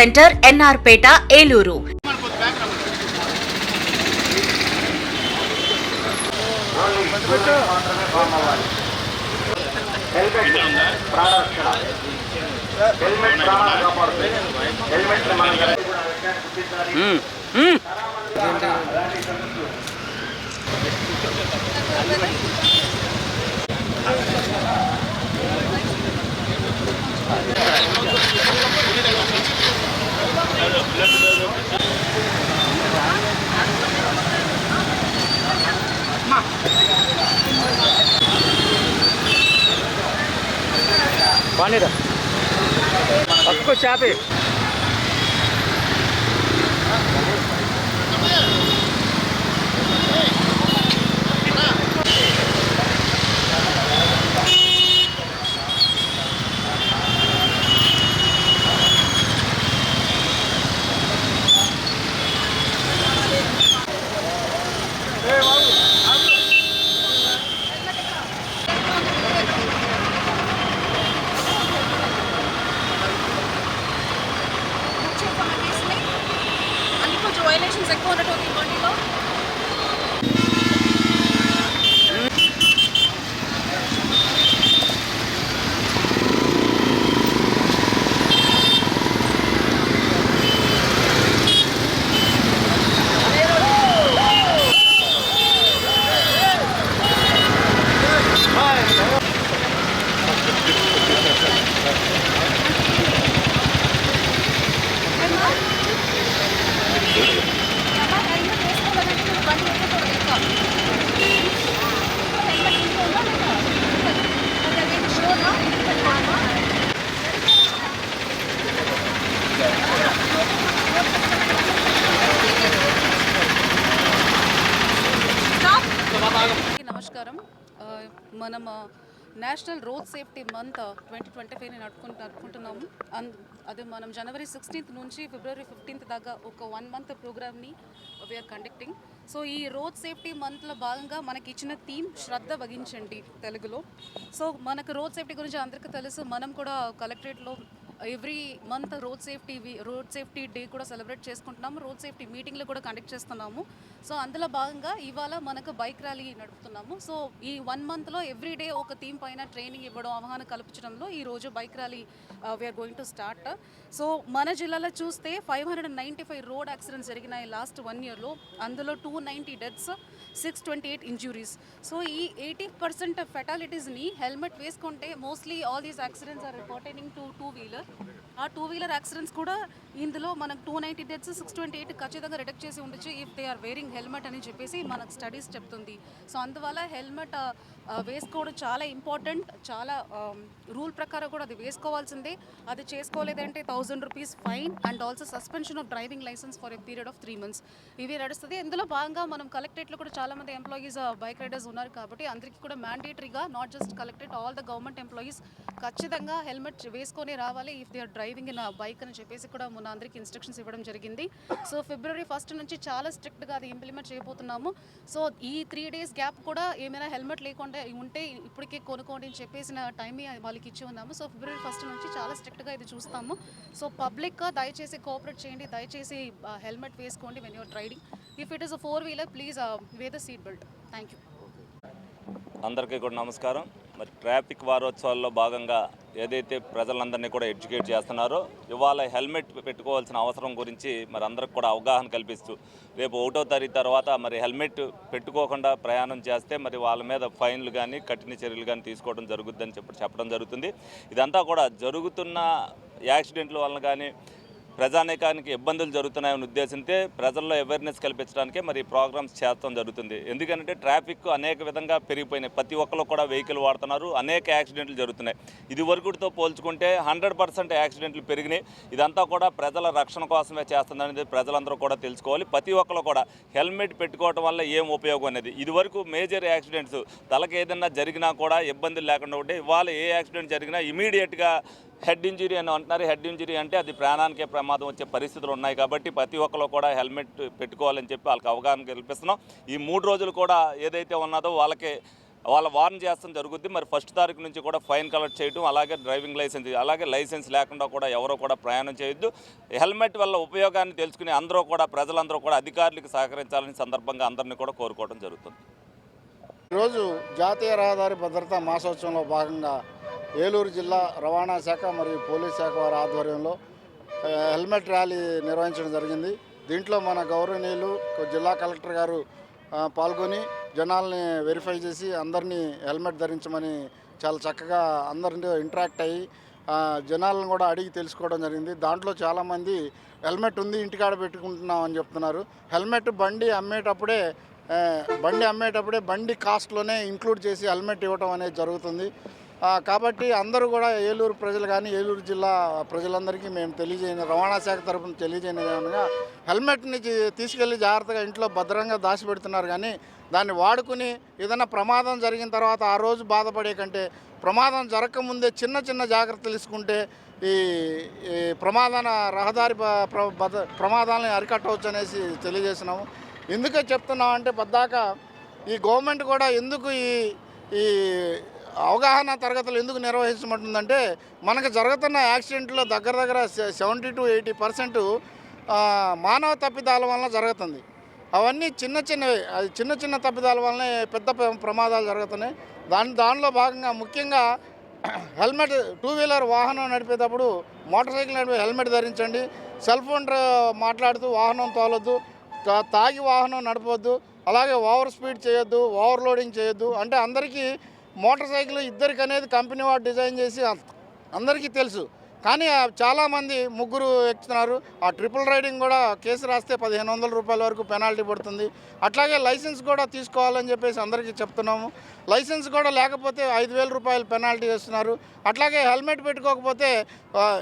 centre NR Peta Eluru helmet ప్రాణరక్షణ helmet ప్రాణాలు కాపాడుతుంది helmet మనం కూడా విషయాన్ని గుర్తించాలి పానీరా పక్కకు చాపే. was like 400 only one kilo. Thank you. నమస్కారం. మనం national road safety month twenty twenty five నడుపుకుంటు నడుపుకుంటున్నాము. అండ్ అదే మనం జనవరి సిక్స్టీన్త్ నుంచి ఫిబ్రవరి ఫిఫ్టీన్త్ దాకా ఒక వన్ మంత్ ప్రోగ్రామ్ని వీఆర్ కండక్టింగ్ సో ఈ రోడ్ సేఫ్టీ మంత్లో భాగంగా మనకి ఇచ్చిన థీమ్ శ్రద్ధ వహించండి తెలుగులో. సో మనకు రోడ్ సేఫ్టీ గురించి అందరికీ తెలుసు. మనం కూడా కలెక్టరేట్లో every month road safety road safety day కూడా సెలబ్రేట్ చేసుకుంటున్నాము. రోడ్ సేఫ్టీ మీటింగ్లు కూడా కండక్ట్ చేస్తున్నాము. సో అందులో భాగంగా ఇవాళ మనకు బైక్ ర్యాలీ నడుపుతున్నాము. సో ఈ వన్ మంత్లో ఎవ్రీ డే ఒక థీమ్ పైన ట్రైనింగ్ ఇవ్వడం అవగాహన కల్పించడంలో ఈ రోజు bike rally we're going to start so మన జిల్లాలో చూస్తే five hundred ninety five road accidents జరిగినాయి లాస్ట్ వన్ ఇయర్లో అందులో two ninety deaths six twenty eight injuries so ఈ ఎయిటీ పర్సెంట్ ఫెటాలిటీస్ని హెల్మెట్ వేసుకుంటే mostly all these accidents are reporting to two wheeler ఆ టూ వీలర్ యాక్సిడెంట్స్ కూడా ఇందులో మనకు two ninety deaths six twenty eight ఖచ్చితంగా రిడక్ట్ చేసి ఉండొచ్చు if they are wearing helmet అని చెప్పేసి మనకు స్టడీస్ చెప్తుంది. సో అందువల్ల హెల్మెట్ వేసుకోవడం చాలా ఇంపార్టెంట్ చాలా రూల్ ప్రకారం కూడా అది వేసుకోవాల్సిందే. అది చేసుకోలేదంటే thousand rupees fine and also suspension of driving licence for a period of three months. ఇవి నడుస్తుంది. ఇందులో భాగంగా మనం కలెక్టరేట్లో కూడా చాలా మంది ఎంప్లాయీస్ బైక్ రైడర్స్ ఉన్నారు కాబట్టి అందరికీ కూడా మ్యాండేటరీగా not just collectorate all the government employees ఖచ్చితంగా హెల్మెట్ వేసుకొని రావాలి. If they are driving in bike అని చెప్పేసి కూడా మొన్న అందరికీ ఇన్స్ట్రక్షన్స్ ఇవ్వడం జరిగింది. సో ఫిబ్రవరి ఫస్ట్ నుంచి చాలా స్ట్రిక్ట్గా అది ఇంప్లిమెంట్ చేయబోతున్నాము. సో ఈ త్రీ డేస్ గ్యాప్ కూడా ఏమైనా హెల్మెట్ లేకుండా ఉంటే ఇప్పటికే కొనుక్కోండి అని చెప్పేసిన టైం వాళ్ళకి ఇచ్చి ఉన్నాము సో ఫిబ్రవరి ఫస్ట్ నుంచి చాలా స్ట్రిక్ట్గా ఇది చూస్తాము. సో పబ్లిక్ దయచేసి కోఆపరేట్ చేయండి. దయచేసి హెల్మెట్ వేసుకోండి when you're riding if it is a four wheeler please wear the seat belt thank you అందరికీ కూడా నమస్కారం. మరి ట్రాఫిక్ వారోత్సవాల్లో భాగంగా ఏదైతే ప్రజలందరినీ కూడా ఎడ్యుకేట్ చేస్తున్నారో ఇవాళ హెల్మెట్ పెట్టుకోవాల్సిన అవసరం గురించి మరి అందరికి కూడా అవగాహన కల్పిస్తూ రేపు ఒకటో తారీఖు తర్వాత మరి హెల్మెట్ పెట్టుకోకుండా ప్రయాణం చేస్తే మరి వాళ్ళ మీద ఫైన్లు కానీ కఠిన చర్యలు కానీ తీసుకోవడం జరుగుద్దని చెప్పి చెప్పడం జరుగుతుంది. ఇదంతా కూడా జరుగుతున్న యాక్సిడెంట్ల వలన కానీ ప్రజానేకానికి ఇబ్బందులు జరుగుతున్నాయని ఉద్దేశంతో ప్రజల్లో అవేర్నెస్ కల్పించడానికే మరి ప్రోగ్రామ్స్ చేస్తాం జరుగుతుంది. ఎందుకంటే ట్రాఫిక్ అనేక విధంగా పెరిగిపోయినాయి. ప్రతి ఒక్కరు కూడా వెహికల్ వాడుతున్నారు. అనేక యాక్సిడెంట్లు జరుగుతున్నాయి. ఇది వరకుతో పోల్చుకుంటే హండ్రెడ్ పర్సెంట్ యాక్సిడెంట్లు పెరిగినాయి. ఇదంతా కూడా ప్రజల రక్షణ కోసమే చేస్తుందనేది ప్రజలందరూ కూడా తెలుసుకోవాలి. ప్రతి ఒక్కరు కూడా హెల్మెట్ పెట్టుకోవడం వల్ల ఏం ఉపయోగం అనేది. ఇదివరకు మేజర్ యాక్సిడెంట్స్ తలకి ఏదైనా జరిగినా కూడా ఇబ్బందులు లేకుండా ఉంటే ఇవాళ ఏ యాక్సిడెంట్ జరిగినా ఇమీడియట్గా హెడ్ ఇంజరీ అని అంటున్నారు. హెడ్ ఇంజరీ అంటే అది ప్రాణానికే ప్రమాదం వచ్చే పరిస్థితులు ఉన్నాయి కాబట్టి ప్రతి ఒక్కరు కూడా హెల్మెట్ పెట్టుకోవాలని చెప్పి వాళ్ళకి అవగాహన కల్పిస్తున్నాం. ఈ మూడు రోజులు కూడా ఏదైతే ఉన్నదో వాళ్ళకి వాళ్ళ వార్న్ చేస్తాం జరుగుద్ది. మరి ఫస్ట్ తారీఖు నుంచి కూడా ఫైన్ కలెక్ట్ చేయడం అలాగే డ్రైవింగ్ లైసెన్స్ అలాగే లైసెన్స్ లేకుండా కూడా ఎవరో కూడా ప్రయాణం చేయొద్దు. హెల్మెట్ వల్ల ఉపయోగాన్ని తెలుసుకుని అందరూ కూడా ప్రజలందరూ కూడా అధికారులకు సహకరించాలని సందర్భంగా అందరినీ కూడా కోరుకోవడం జరుగుతుంది. ఈరోజు జాతీయ రహదారి భద్రతా మాసోత్సవంలో భాగంగా ఏలూరు జిల్లా రవాణా శాఖ మరియు పోలీస్ శాఖ వారి ఆధ్వర్యంలో హెల్మెట్ ర్యాలీ నిర్వహించడం జరిగింది. దీంట్లో మన గౌరవనీయులు జిల్లా కలెక్టర్ గారు పాల్గొని జనాల్ని వెరిఫై చేసి అందరినీ హెల్మెట్ ధరించమని చాలా చక్కగా అందరితో ఇంటరాక్ట్ అయ్యి జనాలను కూడా అడిగి తెలుసుకోవడం జరిగింది. దాంట్లో చాలామంది హెల్మెట్ ఉంది ఇంటికాడ పెట్టుకుంటున్నాం అని చెప్తున్నారు. హెల్మెట్ బండి అమ్మేటప్పుడే బండి అమ్మేటప్పుడే బండి కాస్ట్లోనే ఇంక్లూడ్ చేసి హెల్మెట్ ఇవ్వడం అనేది జరుగుతుంది. కాబట్టి అందరూ కూడా ఏలూరు ప్రజలు కానీ ఏలూరు జిల్లా ప్రజలందరికీ మేము తెలియజేయని రవాణా శాఖ తరఫున తెలియజేయనగా హెల్మెట్ని తీ- తీసుకెళ్ళి జాగ్రత్తగా ఇంట్లో భద్రంగా దాచిపెడుతున్నారు కానీ దాన్ని వాడుకుని ఏదైనా ప్రమాదం జరిగిన తర్వాత ఆ రోజు బాధపడే కంటే ప్రమాదం జరగకముందే చిన్న చిన్న జాగ్రత్తలు తీసుకుంటే ఈ ప్రమాదాన రహదారి ప్రమాదాలను అరికట్టవచ్చు అనేసి తెలియజేసినాము ఎందుకే చెప్తున్నాం అంటే పద్దాక ఈ గవర్నమెంట్ కూడా ఎందుకు ఈ ఈ అవగాహన తరగతులు ఎందుకు నిర్వహించమంటుందంటే మనకు జరుగుతున్న యాక్సిడెంట్లో దగ్గర దగ్గర సెవెంటీ టు ఎయిటీ పర్సెంట్ మానవ తప్పిదాల వలన జరుగుతుంది. అవన్నీ చిన్న చిన్నవి అది చిన్న చిన్న తప్పిదాల వలనే పెద్ద ప్రమాదాలు జరుగుతున్నాయి. దాని దానిలో భాగంగా ముఖ్యంగా హెల్మెట్ టూ వీలర్ వాహనం నడిపేటప్పుడు మోటార్ సైకిల్ నడిపే హెల్మెట్ ధరించండి. సెల్ ఫోన్ మాట్లాడుతూ వాహనం తోలొద్దు. తాగి వాహనం నడపవద్దు అలాగే ఓవర్ స్పీడ్ చేయొద్దు ఓవర్లోడింగ్ చేయొద్దు. అంటే అందరికీ మోటార్ సైకిల్ ఇద్దరికి అనేది కంపెనీ వాడు డిజైన్ చేసి అందరికీ తెలుసు. కానీ చాలామంది ముగ్గురు ఎక్కుతున్నారు. ఆ ట్రిపుల్ రైడింగ్ కూడా కేసు రాస్తే పదిహేను వందల రూపాయల వరకు పెనాల్టీ పడుతుంది. అట్లాగే లైసెన్స్ కూడా తీసుకోవాలని చెప్పేసి అందరికీ చెప్తున్నాము. లైసెన్స్ కూడా లేకపోతే ఐదు వేల రూపాయలు పెనాల్టీ వేస్తున్నారు. అట్లాగే హెల్మెట్ పెట్టుకోకపోతే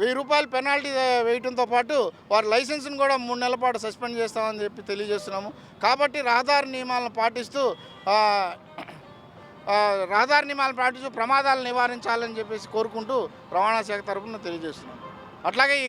వెయ్యి రూపాయలు పెనాల్టీ వేయడంతో పాటు వారి లైసెన్స్ని కూడా మూడు నెలల పాటు సస్పెండ్ చేస్తామని చెప్పి తెలియజేస్తున్నాము. కాబట్టి రహదారి నియమాలను పాటిస్తూ రహదారి నియమాలు పాటిస్తూ ప్రమాదాలు నివారించాలని చెప్పేసి కోరుకుంటూ రవాణా శాఖ తరఫున తెలియజేస్తున్నాం. అట్లాగే ఈ